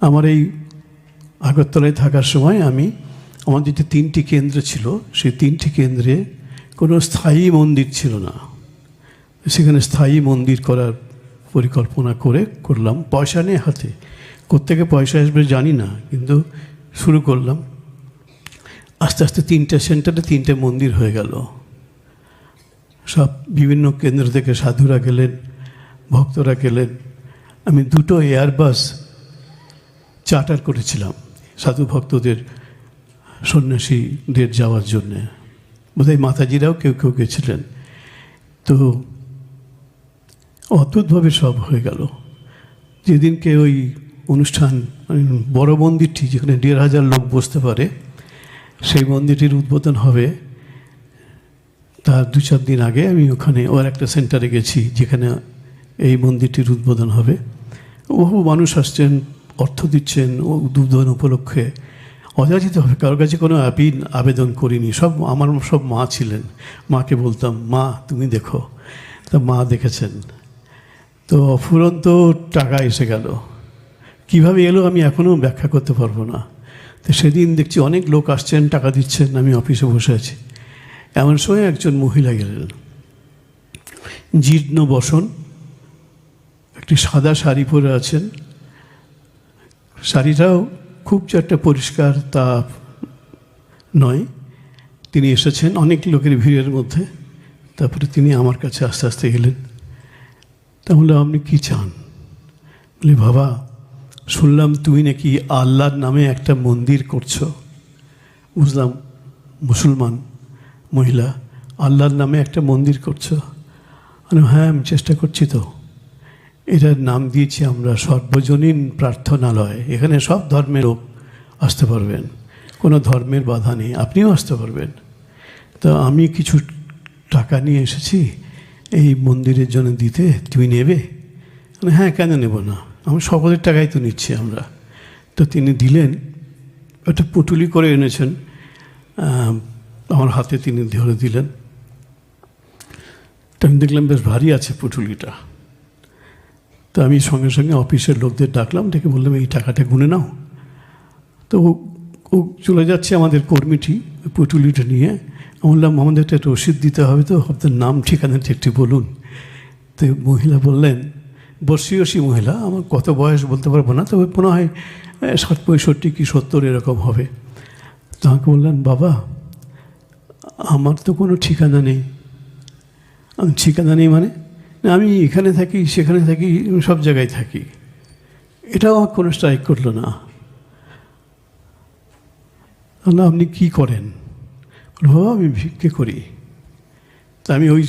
আমার এই আগরতলায় থাকার সময় আমি আমাদের যে তিনটি কেন্দ্র ছিল, সেই তিনটি কেন্দ্রে কোনো স্থায়ী মন্দির ছিল না। সেখানে স্থায়ী মন্দির করার পরিকল্পনা করে করলাম। পয়সা নেই হাতে। কোত্থেকে পয়সা আসবে জানি না, কিন্তু শুরু করলাম। আস্তে আস্তে তিনটে সেন্টারে তিনটে মন্দির হয়ে গেল। সব বিভিন্ন কেন্দ্র থেকে সাধুরা গেলেন, ভক্তরা গেলেন। আমি দুটো এয়ারবাস চার্টার করেছিলাম সাধু ভক্তদের সন্ন্যাসীদের যাওয়ার জন্যে। বোধহয় মাতাজিরাও কেউ কেউ গেছিলেন। তো অদ্ভুতভাবে সব হয়ে গেল। যেদিনকে ওই অনুষ্ঠান মানে বড় মন্দিরটি যেখানে দেড় হাজার লোক বসতে পারে, সেই মন্দিরটির উদ্বোধন হবে। তার দু চার দিন আগে আমি ওখানে ওর একটা সেন্টারে গেছি, যেখানে এই মন্দিরটির উদ্বোধন হবে। বহু মানুষ আসছেন অর্থ দিচ্ছেন উদ্বোধন উপলক্ষে। অযাচিত হবে, কারোর কাছে কোনো আপিল, আবেদন করিনি। সব আমার, সব মা ছিলেন। মাকে বলতাম, মা, তুমি দেখো। তা মা দেখেছেন। তো অফুরন্ত টাকা এসে গেল। কীভাবে এলো আমি এখনও ব্যাখ্যা করতে পারব না। তো সেদিন দেখছি অনেক লোক আসছেন, টাকা দিচ্ছেন, আমি অফিসে বসে আছি। এমন সময় একজন মহিলা গেলেন। জীর্ণ বসন, একটি সাদা শাড়ি পরে আছেন। শাড়িটাও খুব যে একটা পরিষ্কার তা নয়। তিনি এসেছেন অনেক লোকের ভিড়ের মধ্যে। তারপরে তিনি আমার কাছে আস্তে আস্তে গেলেন তাহলে আপনি কি চান? বলি, বাবা, শুনলাম তুমি নাকি আল্লাহর নামে একটা মন্দির করছ। বুঝলাম, মুসলমান, মহিলা, আল্লাহর নামে একটা মন্দির করছ? আমি হ্যাঁ আমি চেষ্টা করছি তো। এটার নাম দিয়েছি আমরা সর্বজনীন প্রার্থনালয়। এখানে সব ধর্মের লোক আসতে পারবেন। কোনো ধর্মের বাধা নেই, আপনিও আসতে পারবেন। তো আমি কিছু টাকা নিয়ে এসেছি, এই মন্দিরের জন্য দিতে, তুমি নেবে? হ্যাঁ কেন নেব না? আমি সকলের টাকাই তো নিচ্ছি আমরা। তো তিনি দিলেন, একটা পুটুলি করে এনেছেন আমার হাতে তিনি ধরে দিলেন। তো আমি দেখলাম বেশ ভারী আছে পুটুলিটা। তো আমি সঙ্গে সঙ্গে অফিসের লোকদের ডাকলাম, ডেকে বললাম, এই টাকাটা গুনে নাও। তো ও চলে যাচ্ছে আমাদের কর্মীটি পুটুলিটা নিয়ে। বললাম আমাদের একটা রসিদ দিতে হবে তো, আপনার নাম ঠিকানাটা একটু বলুন। তো মহিলা বললেন বর্ষীয়সী মহিলা, আমার কত বয়স বলতে পারব না, তবে মনে হয় ষাট, পঁয়ষট্টি কি সত্তর এরকম হবে। তো আমাকে বললেন, বাবা, আমার তো কোনো ঠিকানা নেই। আমি ঠিকানা নেই মানে? আমি এখানে থাকি, সেখানে থাকি সব জায়গায় থাকি। এটাও কোনো স্ট্রাইক করল না। না আপনি কি করেন? বাবা, আমি ভিক্ষে করি। তা আমি ওই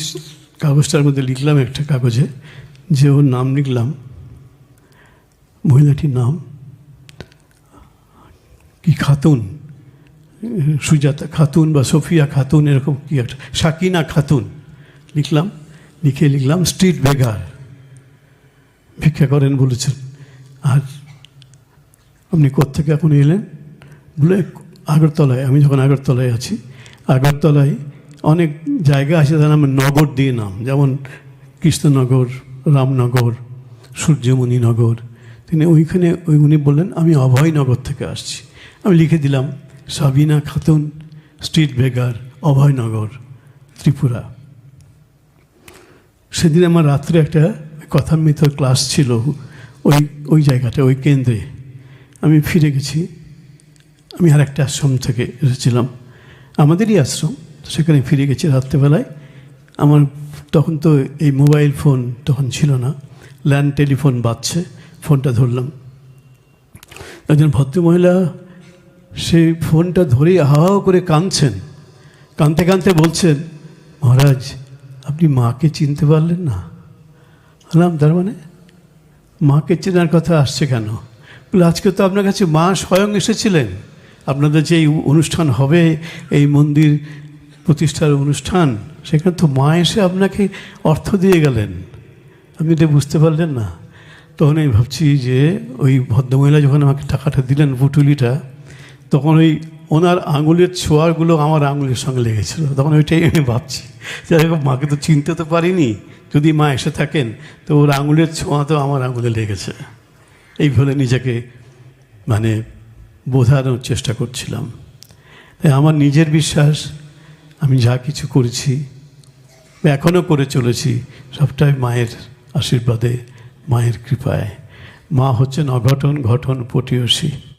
কাগজটার মধ্যে লিখলাম একটা কাগজে, যে ওর নাম লিখলাম। মহিলাটির নাম। কি খাতুন? সুজাতা খাতুন বা সফিয়া খাতুন, এরকম কি একটা, সাকিনা খাতুন লিখলাম। লিখে লিখলাম, স্ট্রিট বেগার। ভিক্ষা করেন বলেছেন। আর আপনি কোত্থেকে এখন এলেন? বলে আগরতলায়। আমি যখন আগরতলায় আছি, আগরতলায় অনেক জায়গা আছে তার নাম নগর দিয়ে নাম। যেমন কৃষ্ণনগর, রামনগর সূর্যমণিনগর তিনি ওইখানে ওই উনি বললেন, আমি অভয়নগর থেকে আসছি। আমি লিখে দিলাম, সাবিনা খাতুন, স্ট্রিট বেগার অভয়নগর ত্রিপুরা। সেদিন আমার রাত্রে একটা কথামৃত ক্লাস ছিল ওই ওই জায়গাটা, ওই কেন্দ্রে। আমি ফিরে গেছি। আমি আর একটা আশ্রম থেকে এসেছিলাম। আমাদেরই আশ্রম সেখানে ফিরে গেছি রাত্রেবেলায়। আমার তখন তো এই মোবাইল ফোন তখন ছিল না, ল্যান্ড টেলিফোন বাজছে, ফোনটা ধরলাম। একজন ভদ্রমহিলা সেই ফোনটা ধরেই হাওয়া করে কাঁদছেন। কাঁদতে কাঁদতে বলছেন, মহারাজ আপনি মাকে চিনতে পারলেন না? বললাম তার মানে মাকে চেনার কথা আসছে কেন? আজকে তো আপনার কাছে মা স্বয়ং এসেছিলেন। আপনাদের যে অনুষ্ঠান হবে, এই মন্দির প্রতিষ্ঠার অনুষ্ঠান, সেখানে তো মা এসে আপনাকে অর্থ দিয়ে গেলেন। আপনি এটা বুঝতে পারলেন না। তখন আমি ভাবছি যে ওই ভদ্রমহিলা যখন আমাকে টাকাটা দিলেন পুটুলিটা, তখন ওই ওনার আঙুলের ছোঁয়াগুলো আমার আঙুলের সঙ্গে লেগেছিল। তখন ওইটাই আমি ভাবছি। যাই মাকে তো চিনতে তো পারিনি। যদি মা এসে থাকেন, তো ওর আঙুলের ছোঁয়া তো আমার আঙুলে লেগেছে। এইভাবে নিজেকে মানে বোঝানোর চেষ্টা করছিলাম। তাই আমার নিজের বিশ্বাস, আমি যা কিছু করেছি এখনও করে চলেছি, সবটাই মায়ের আশীর্বাদে, মায়ের কৃপায়। মা হচ্ছেন অঘটন, ঘটন, পটিয়সী।